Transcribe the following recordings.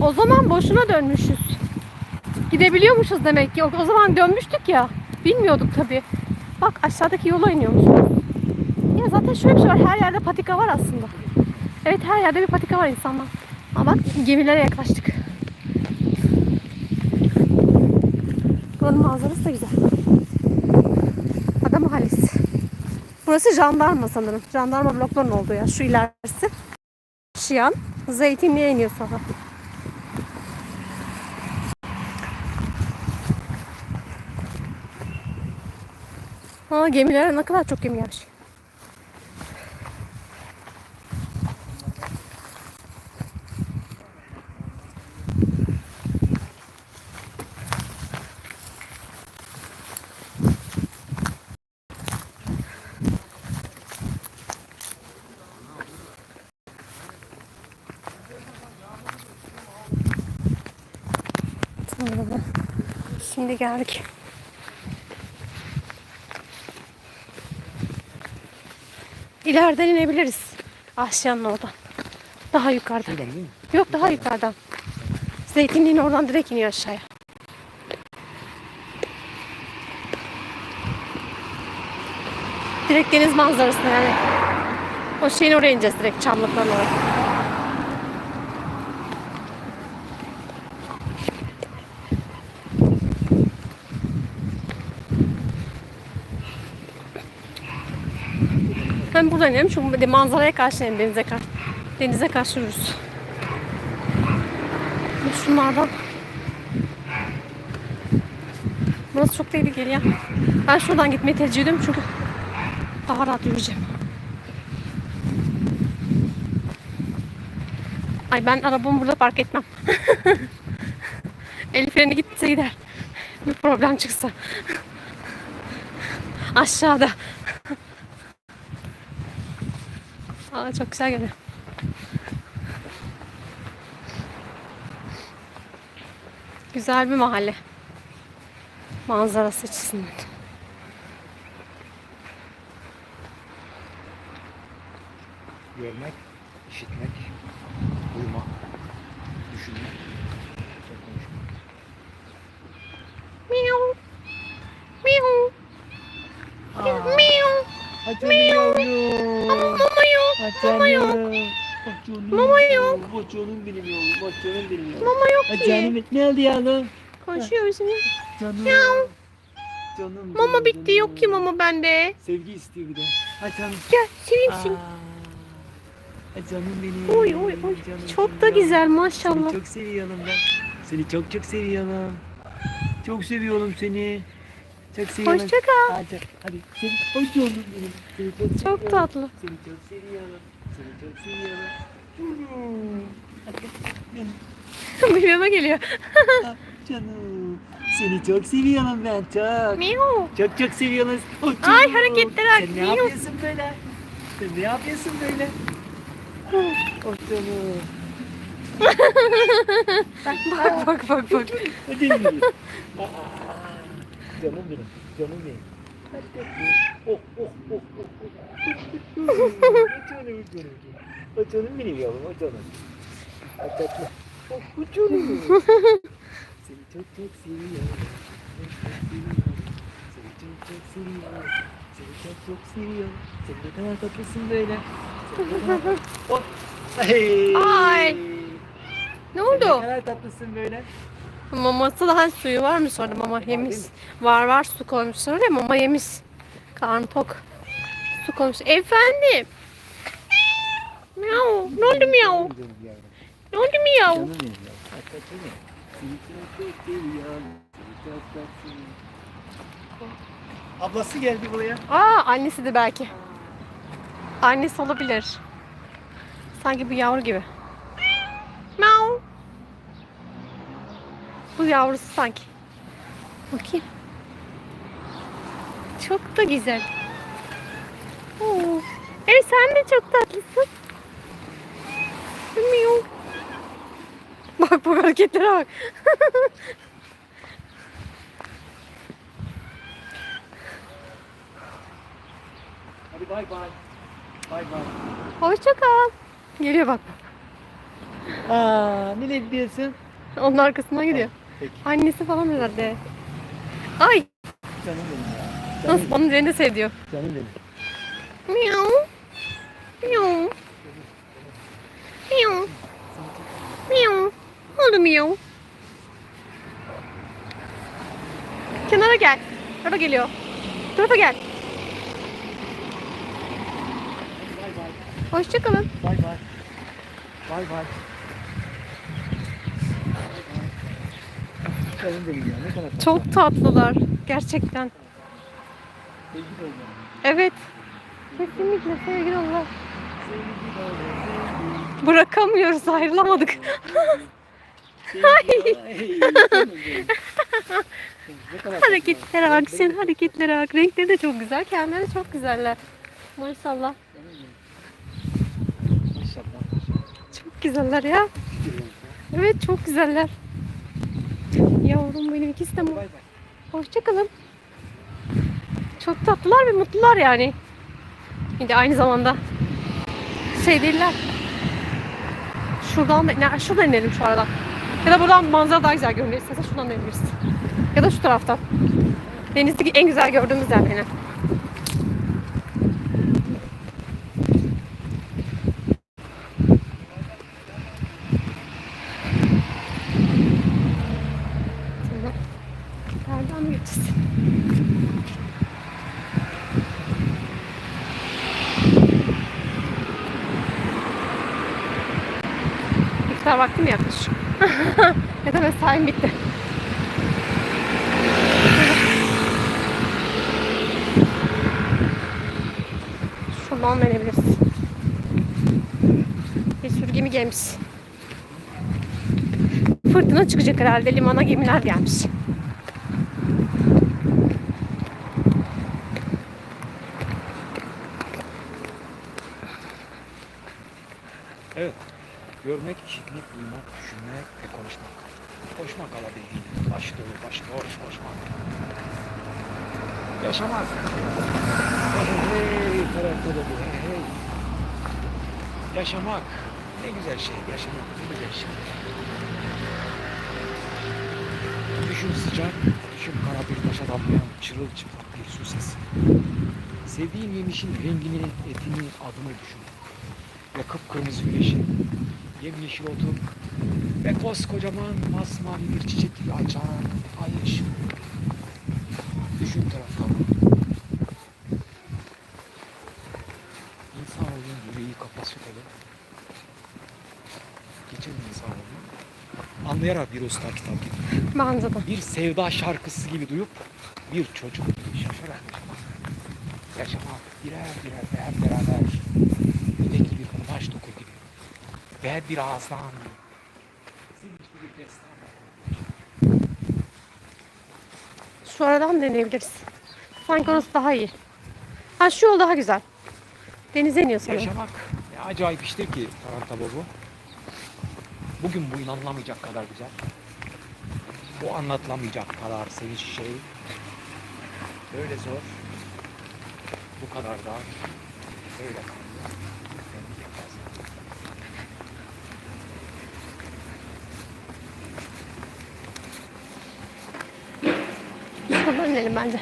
O zaman boşuna dönmüşüz. Gidebiliyormuşuz demek ki. O, zaman dönmüştük ya. Bilmiyorduk tabii. Bak aşağıdaki yola iniyormuşuz. Ya zaten şöyle bir şey var. Her yerde patika var aslında. Evet her yerde bir patika var insanlar. Ama bak gemilere yaklaştık. Buranın manzarası da güzel. Ada Mahallesi. Burası jandarma sanırım. Jandarma bloklarının olduğu yer. Şu ilerisi. Şiyan. Zeytinliğe iniyor sonra. Aa gemilere ne kadar çok gemi gelmiş. Şimdi geldik. İleriden inebiliriz. Asya'nın oradan. Daha yukarıdan. Yok daha yukarıdan. Zeytinliğin oradan direkt iniyor aşağıya. Direkt deniz manzarasına yani. O şeyin oraya ineceğiz direkt çamlıkların oraya. Hem buradan inelim çünkü manzaraya karşı inelim denize karşı. Denize karşı yürürüz. Şunlardan. Burası çok tehlikeli ya. Ben şuradan gitmeyi tercih ediyorum çünkü daha rahat yürüyeceğim. Ay ben arabamı burada park etmem. El freni gitse gider. Bir problem çıksa. Aşağıda. Aa çok güzel geliyor. Güzel bir mahalle. Manzarası açısından. Görmek, işitmek, duymak, düşünmek. çok konuşmak. Miau. Miau. Miau. Mama yok. Mama yok. Canım benim yavrum. Bak canım benim yavrum. Mama yok ki. Canım ne oldu yavrum? Konuşuyor şimdi. Canım. Canım. Mama canım, bitti canım. yok ki mama bende. Sevgi istiyor bir de. Ha canım. Gel seveyim seni. Ha, canım benim. Oy oy oy. Canım Çok benim da güzel Seni maşallah. çok seviyorum ben. Seni çok çok seviyorum. Çok seviyorum seni. Çok seviyorum. Hoşça kal. Hadi, hadi. Seni, hoş oldun benim. Seni çok Çok seviyorum. tatlı. Seni çok seviyorum. Seni çok seviyorum. Hmm. Hadi benim. Bir yana geliyor. Ah, Canım. Seni çok seviyorum ben çok. Miau. Çok çok seviyoruz. Oh, Ay, canım. hareketlere bak. Sen ne Miyav. yapıyorsun böyle? Sen ne yapıyorsun böyle? Oh canım. Bak bak bak bak. Hadi yürü. Aa, Canım benim. Canım benim. Oh oh oh oh. oh. Canım canım. O canım benim yavrum o canım. Tatlı. Oh bu canım. Seni çok çok seviyorum. Seni çok çok seviyorum. Seni çok çok seviyorum. Sen ne kadar tatlısın böyle. Oh. Ay. Ay. Ne Sen ne oldu? kadar tatlısın böyle. Maması daha suyu var mı sonra mama yemiş. Var var su koymuşlar oraya mama yemiş. Karnı tok. Su koymuş. Efendim. Miau. Ne oldu miau? Ne oldu miau? Ya. Ablası geldi buraya. Aa annesi de belki. Annesi olabilir. Sanki bir yavru gibi. Miau. Bu yavrusu sanki. Bakayım. Çok da güzel. Oo. Evet sen de çok tatlısın. Miau. Bak bak hareketlere bak. Hadi bay bay. Bay bay. Hoşça kal. Geliyor bak. bak. Aa, nereye gidiyorsun? Onun arkasından gidiyor. Peki. Annesi falan herhalde. Ay Canım benim ya. Canım, nasıl onun üzerinde seviyor. canım benim. Miau. Miau. Miau. Miau. Oldu miau. Kenara gel. Tarafa geliyor. Tarafa gel. Hoşçakalın. Bay bay. Bay bay. Canım benim ya. Ne kadar tatlı. Çok tatlılar. Gerçekten. Evet. Kesinlikle sevgili Allah. Bırakamıyoruz ayrılamadık. Hareketlere bak sen hareketlere bak. Renkleri de çok güzel. Kendileri de çok güzeller. Maşallah. Maşallah. Çok güzeller ya. Evet çok güzeller. Yavrum benim ikisi de. Hoşçakalın. Çok tatlılar ve mutlular yani. Bir de aynı zamanda şey değiller. Şuradan da, ne, şuradan inelim şu aradan. Ya da buradan manzara daha güzel görünüyor. İstersen şuradan da inebiliriz. Ya da şu taraftan. Denizdeki en güzel gördüğümüz yer benim. Şimdi nereden mi geçeceğiz? İftar vakti mi yaklaşık? ya da mesaim bitti. Şuradan verebiliriz. Bir sürü gemi gelmiş. Fırtına çıkacak herhalde. Limana gemiler gelmiş. Evet. Görmek, işitmek, duymak, düşünmek ve konuşmak. Koşmak alabildiğin. Baş dolu, baş boş koşmak. Yaşamak. Hey, tarafta da. Hey, hey. Yaşamak. Ne güzel şey. Yaşamak ne güzel şey. Düşün sıcak, düşün kara bir taşa damlayan çırılçıplak bir su sesi. Sevdiğin yemişin rengini, etini, adını düşün ve kıpkırmızı güneşin, yemyeşil otun ve koskocaman masmavi bir çiçek gibi açan ay ışığı. Düşün taraftan. İnsanoğlunun yüreği kapasiteli. Geçen insanoğlu anlayarak bir usta kitap gibi. Bence de. Bir sevda şarkısı gibi duyup bir çocuk gibi şaşarak yaşamak. Birer birer hep beraber bir. Ve bir ağızdan sevinçli bir destan. Şu aradan deneyebiliriz. Sanki orası daha iyi. Ha şu yol daha güzel. Denize iniyor sanırım. Yaşamak ne acayip iştir ki Tarantaba bu. Bugün bu inanılamayacak kadar güzel. Bu anlatılamayacak kadar sevinç şey. Böyle zor. Bu kadar da öyle kalıyor. Hem yetmez. İnelim bence.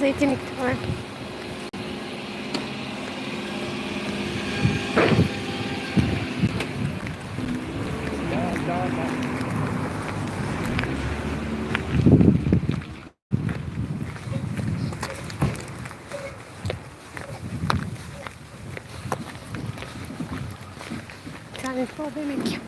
Zeytinlik. Bir tane daha demek.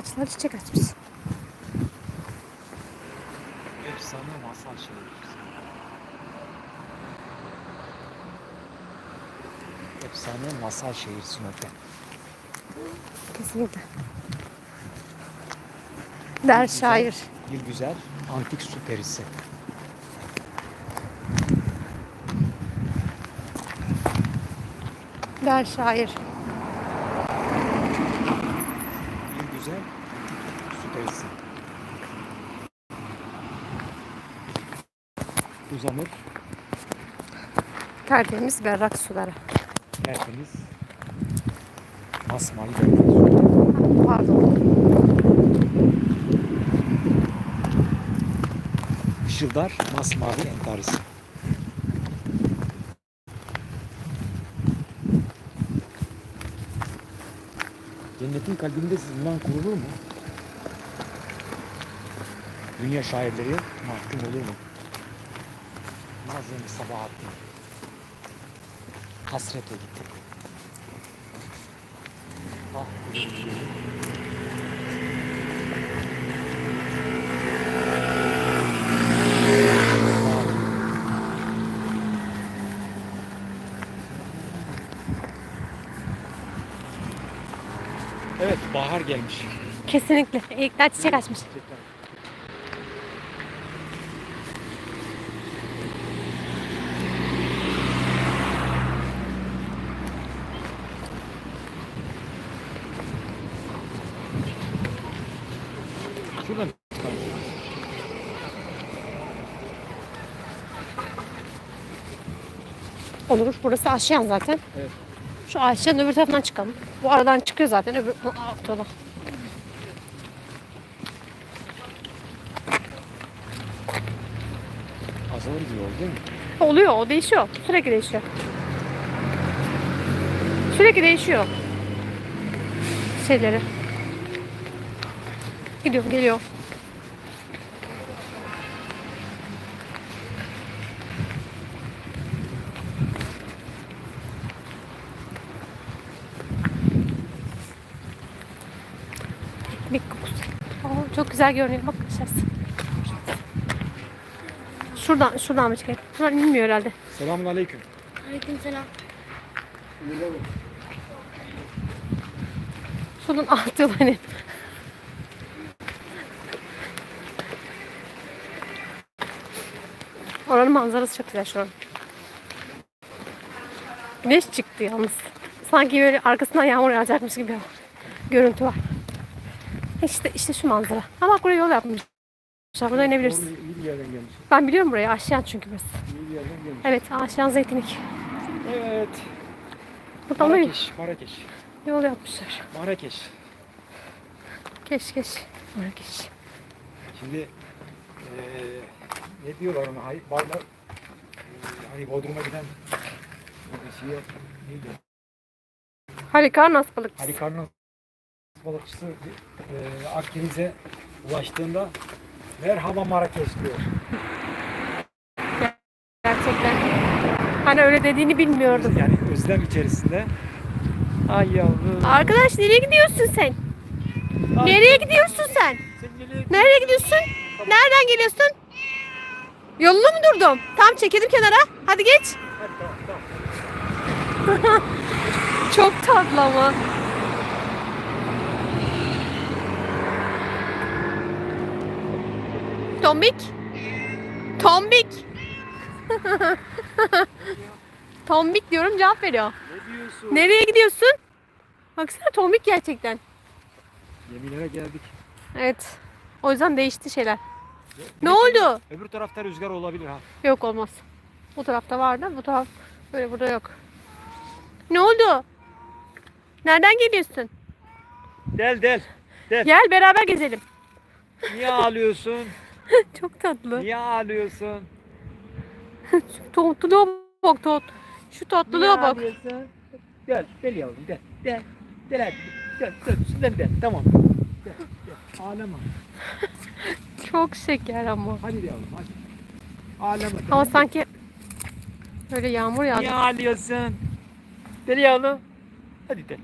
Erik ağaçları çiçek açmış. Efsane masal şehir. Efsane masal şehir Sinop'ta. Kesinlikle. Der şair. Bir güzel antik su perisi. Der şair. Bir güzel antik su perisi. Uzanır, Tertemiz berrak suları. tertemiz, masmavi berrak. Pardon. Işıldar masmavi entarisi. Cennetin kalbinde zindan kurulur mu? Dünya şairleri mahkum olur mu? Nazım Sabahattin. Hasretle gitti. Ah. Evet, bahar gelmiş. Kesinlikle. Erikler çiçek açmış. Şuradan çıkalım. Olur. Burası Aşyan zaten. Evet. Şu Aşyan'ın öbür tarafından çıkalım. Bu aradan çıkıyor zaten öbür yola. Azalır bir yol değil mi? Oluyor. O değişiyor. Sürekli değişiyor. Sürekli değişiyor. Şeyleri. Gidiyor, geliyor. Güzel görünüyor. Bak aşağısı. Şuradan, şuradan mı çıkayım? Şuradan inmiyor herhalde. Selamun aleyküm. Aleykümselam. Şuradan alt yol hani. Oranın manzarası çok güzel şu an. Güneş çıktı yalnız. Sanki böyle arkasından yağmur yağacakmış gibi bir görüntü var. İşte işte şu manzara. Ama bak buraya yol yapmışlar. Burada inebilirsin. Doğru, iyi bir yerden gelmiş. Ben biliyorum burayı. Aşağı çünkü burası. İyi bir yerden gelmiş. Evet Aşağı Zeytinlik. Evet. Buradan da Marrakeş, Marrakeş. yol yapmışlar. Marrakeş. Keş keş. Marrakeş. Şimdi eee ne diyorlar ona? Hay, barlar, eee, hani Bodrum'a giden şeye, neydi? Halikarnas balıkçısı. Halikarnas balıkçısı eee Akdeniz'e ulaştığında merhaba Marrakeş diyor. Gerçekten. Hani öyle dediğini bilmiyordum. Yani özlem içerisinde. Ay yavrum. Arkadaş nereye gidiyorsun sen? Ay, Nereye gidiyorsun sen? Sen nereye Nereye gidiyorsun? Nereden geliyorsun? Yolunu mu durdum? Tam çekelim kenara. Hadi geç. Hadi tamam tamam. Çok tatlı ama. Tombik. Tombik. Tombik diyorum cevap veriyor. Ne diyorsun? Nereye gidiyorsun? Baksana tombik gerçekten. Yeminlere geldik. Evet. O yüzden değişti şeyler. Ne oldu? Öbür tarafta rüzgar olabilir ha. Yok olmaz. Bu tarafta vardı. Bu taraf böyle burada yok. Ne oldu? Nereden geliyorsun? Del del. Del. Gel beraber gezelim. Niye ağlıyorsun? Çok tatlı. Niye ağlıyorsun? Şu tatlılığa bak tat. Şu tatlılığa bak. ağlıyorsun? Gel, gel yavrum gel. Gel. Gel hadi. Gel, gel. Şuradan gel. Tamam. Gel, gel. Ağlama. Çok şeker ama. Hadi yavrum hadi. Ağlama. Ama tamam. sanki böyle yağmur Niye yağdı. ağlıyorsun? Del yavrum. Hadi del.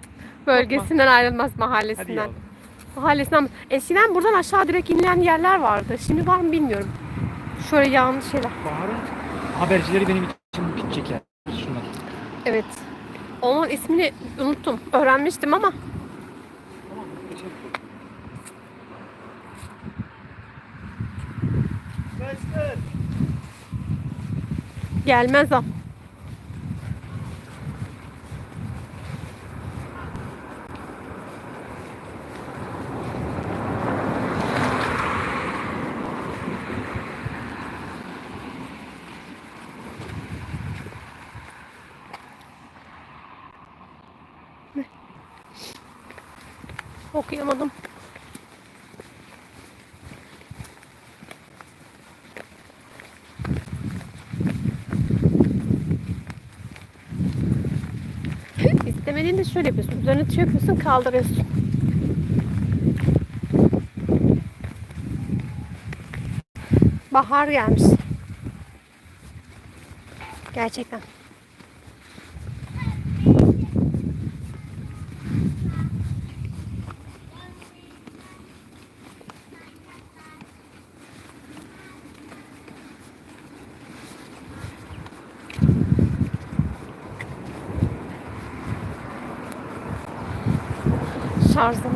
Bölgesinden ayrılmaz Hadi mahallesinden. yavrum. Mahallesinden. Eskiden buradan aşağı direkt inilen yerler vardı. Şimdi var mı bilmiyorum. Şöyle yağın şeyler. Bahar'ın habercileri benim için pik çeker. Şunlar. Evet. Onun ismini unuttum. Öğrenmiştim ama. Gelmez o. Okuyamadım. İstemediğinde şöyle yapıyorsun. Üzerine yapıyorsun kaldırıyorsun. Bahar gelmiş. Gerçekten. tarzım.